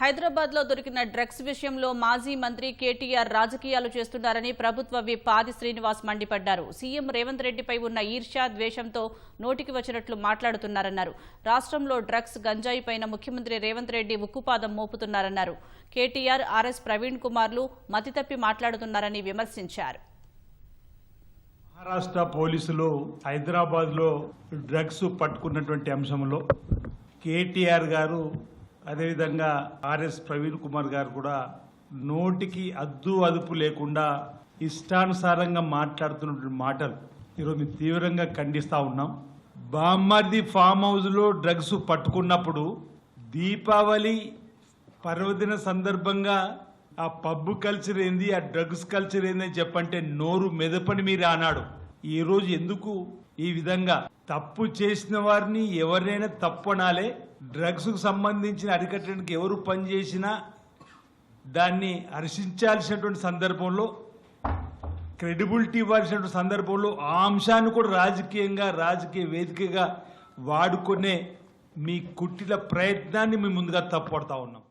హైదరాబాద్లో దొరికిన డ్రగ్స్ విషయంలో మాజీ మంత్రి కేటీఆర్ రాజకీయాలు చేస్తున్నారని ప్రభుత్వ విప్ ఆది శ్రీనివాస్ మండిపడ్డారు. సీఎం రేవంత్ రెడ్డిపై ఉన్న ఈర్ష్యా ద్వేషంతో నోటికి వచ్చినట్లు మాట్లాడుతున్నారన్నారు. రాష్ట్రంలో డ్రగ్స్ గంజాయి పైన ముఖ్యమంత్రి రేవంత్ రెడ్డి ఉక్కుపాదం మోపుతున్నారన్నారు. కేటీఆర్ ఆర్ఎస్ ప్రవీణ్ కుమార్లు మతితప్పి మాట్లాడుతున్నారని విమర్శించారు. మహారాష్ట్ర పోలీసులు హైదరాబాద్లో డ్రగ్స్ పట్టుకున్నటువంటి అంశంలో కేటీఆర్ గారు అదేవిధంగా ఆర్ఎస్ ప్రవీణ్ కుమార్ గారు కూడా నోటికి అద్దు అదుపు లేకుండా ఇష్టానుసారంగా మాట్లాడుతున్నటువంటి మాటలు ఈరోజు మేము తీవ్రంగా ఖండిస్తా ఉన్నాం. బామ్మర్ది ఫామ్ హౌస్లో డ్రగ్స్ పట్టుకున్నప్పుడు దీపావళి పర్వదిన సందర్భంగా ఆ పబ్బు కల్చర్ ఏంది ఆ డ్రగ్స్ కల్చర్ ఏంది అని చెప్పంటే నోరు మెదపని మీరు అన్నాడు. ఈ రోజు ఎందుకు ఈ విధంగా తప్పు చేసిన వారిని ఎవరైనా తప్పు అనాలే డ్రగ్స్కు సంబంధించిన అరికట్టడానికి ఎవరు పనిచేసినా దాన్ని హర్షించాల్సినటువంటి సందర్భంలో క్రెడిబిలిటీ ఇవ్వాల్సినటువంటి సందర్భంలో ఆ అంశాన్ని కూడా రాజకీయంగా రాజకీయ వేదికగా వాడుకునే మీ కుట్టిల ప్రయత్నాన్ని మేము ముందుగా తప్పుపడతా ఉన్నాం.